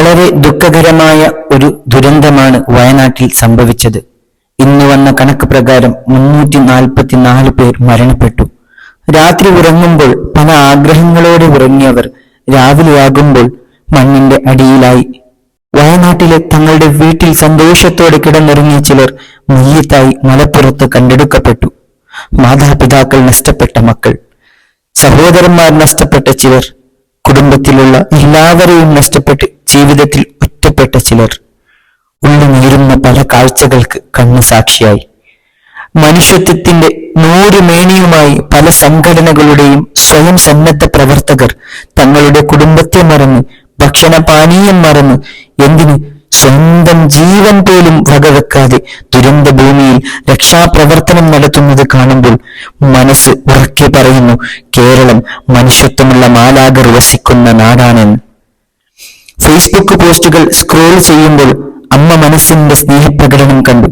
വളരെ ദുഃഖകരമായ ഒരു ദുരന്തമാണ് വയനാട്ടിൽ സംഭവിച്ചത്. ഇന്ന് വന്ന കണക്ക് പ്രകാരം മുന്നൂറ്റി നാൽപ്പത്തിനാല് പേർ മരണപ്പെട്ടു. രാത്രി ഉറങ്ങുമ്പോൾ പല ആഗ്രഹങ്ങളോടെ ഉറങ്ങിയവർ രാവിലെയാകുമ്പോൾ മണ്ണിന്റെ അടിയിലായി. വയനാട്ടിലെ തങ്ങളുടെ വീട്ടിൽ സന്തോഷത്തോടെ കിടന്നിറങ്ങിയ ചിലർ മയ്യത്തായി മലപ്പുറത്ത് കണ്ടെടുക്കപ്പെട്ടു. മാതാപിതാക്കൾ നഷ്ടപ്പെട്ട മക്കൾ. സഹോദരന്മാർ നഷ്ടപ്പെട്ട ചിലർ. കുടുംബത്തിലുള്ള എല്ലാവരെയും നഷ്ടപ്പെട്ട് ജീവിതത്തിൽ ഒറ്റപ്പെട്ട ചിലർ ഉള്ളു നീരുന്ന പല കാഴ്ചകൾക്ക് കണ്ണ് സാക്ഷിയായി. മനുഷ്യത്വത്തിന്റെ നൂറ് മേനിയുമായി പല സംഘടനകളുടെയും സ്വയം സന്നദ്ധ പ്രവർത്തകർ തങ്ങളുടെ കുടുംബത്തെ മറന്ന് ഭക്ഷണപാനീയം മറന്ന് എന്തിന് സ്വന്തം ജീവൻ പോലും വകവെക്കാതെ ദുരന്ത ഭൂമിയിൽ രക്ഷാപ്രവർത്തനം നടത്തുന്നത് കാണുമ്പോൾ മനസ്സ് ഉറക്കെ പറയുന്നു കേരളം മനുഷ്യത്വമുള്ള മാലാകർ വസിക്കുന്ന നാടാണെന്ന്. ഫേസ്ബുക്ക് പോസ്റ്റുകൾ സ്ക്രോൾ ചെയ്യുമ്പോൾ അമ്മ മനസ്സിന്റെ സ്നേഹപ്രകടനം കണ്ടു.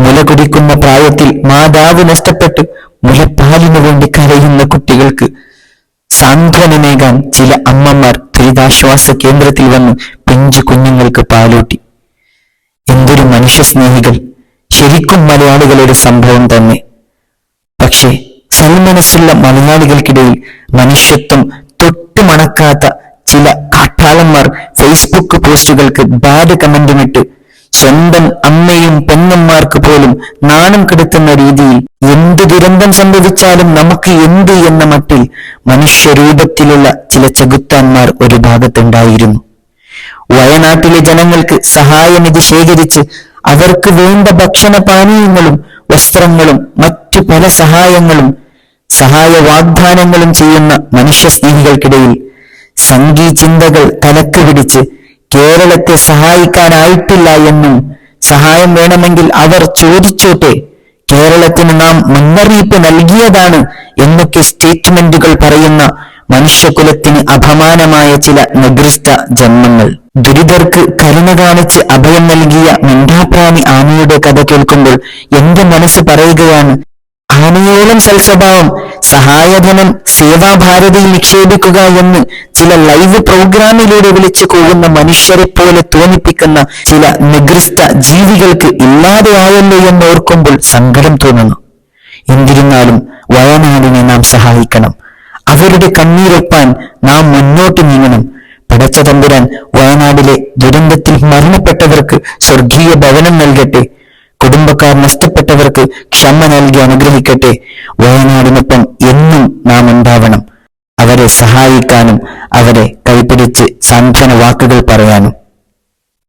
മുല കുടിക്കുന്ന പ്രായത്തിൽ മാതാവ് നഷ്ടപ്പെട്ട് മുലപ്പാലിനു വേണ്ടി കരയുന്ന കുട്ടികൾക്ക് സാന്ത്വനമേകാൻ ചില അമ്മമാർ ദുരിതാശ്വാസ കേന്ദ്രത്തിൽ വന്ന് പിഞ്ചു കുഞ്ഞുങ്ങൾക്ക് പാലൂട്ടി. എന്തൊരു മനുഷ്യസ്നേഹികൾ. ശരിക്കും മലയാളികളുടെ സംഭവം തന്നെ. പക്ഷേ സൽമനസ്സുള്ള മലയാളികൾക്കിടയിൽ മനുഷ്യത്വം തൊട്ടു മണക്കാത്ത ചില കാട്ടാളന്മാർ ഫേസ്ബുക്ക് പോസ്റ്റുകൾക്ക് ബാഡ് കമന്റുമിട്ട് സ്വന്തം അമ്മയും പെങ്ങന്മാർക്ക് പോലും നാണം കെടുത്തുന്ന രീതിയിൽ എന്ത് ദുരന്തം സംഭവിച്ചാലും നമുക്ക് എന്ത് എന്ന മട്ടിൽ മനുഷ്യരൂപത്തിലുള്ള ചില ചെകുത്താന്മാർ ഒരു ഭാഗത്തുണ്ടായിരുന്നു. വയനാട്ടിലെ ജനങ്ങൾക്ക് സഹായനിധി ശേഖരിച്ച് അവർക്ക് വേണ്ട ഭക്ഷണ പാനീയങ്ങളും വസ്ത്രങ്ങളും മറ്റു പല സഹായങ്ങളും സഹായ വാഗ്ദാനങ്ങളും ചെയ്യുന്ന മനുഷ്യസ്നേഹികൾക്കിടയിൽ സംഘീ ചിന്തകൾ തലക്ക് പിടിച്ച് കേരളത്തെ സഹായിക്കാനായിട്ടില്ല എന്നും സഹായം വേണമെങ്കിൽ അവർ ചോദിച്ചോട്ടെ? കേരളത്തിന് നാം മുന്നറിയിപ്പ് നൽകിയതാണ് എന്നൊക്കെ സ്റ്റേറ്റ്മെന്റുകൾ പറയുന്ന മനുഷ്യകുലത്തിന് അപമാനമായ ചില നികൃഷ്ട ജന്മങ്ങൾ. ദുരിതർക്ക് കരുണ കാണിച്ച് അഭയം നൽകിയ മിണ്ടാപ്രാണി ആനയുടെ കഥ കേൾക്കുമ്പോൾ എന്റെ മനസ്സ് പറയുകയാണ് ആനയോളം സൽസ്വഭാവം സഹായധനം സേവാഭാരതിയിൽ നിക്ഷേപിക്കുക എന്ന് ചില ലൈവ് പ്രോഗ്രാമിലൂടെ വിളിച്ചു പോകുന്ന മനുഷ്യരെ പോലെ തോന്നിപ്പിക്കുന്ന ചില നികൃഷ്ട ജീവികൾക്ക് ഇല്ലാതെയായല്ലോ എന്ന് ഓർക്കുമ്പോൾ സങ്കടം തോന്നുന്നു. എന്നിരുന്നാലും വയനാടിനെ നാം സഹായിക്കണം. അവരുടെ കണ്ണീരൊപ്പാൻ നാം മുന്നോട്ട് നീങ്ങണം. പടച്ച തമ്പുരാൻ വയനാടിലെ ദുരന്തത്തിൽ മരണപ്പെട്ടവർക്ക് സ്വർഗീയ ഭവനം നൽകട്ടെ. കുടുംബക്കാർ നഷ്ടപ്പെട്ടവർക്ക് ക്ഷമ നൽകി അനുഗ്രഹിക്കട്ടെ. വയനാടിനൊപ്പം എന്നും നാം ഉണ്ടാവണം. അവരെ സഹായിക്കാനും അവരെ കൈപിടിച്ച് സാന്ത്വന വാക്കുകൾ പറയാനും.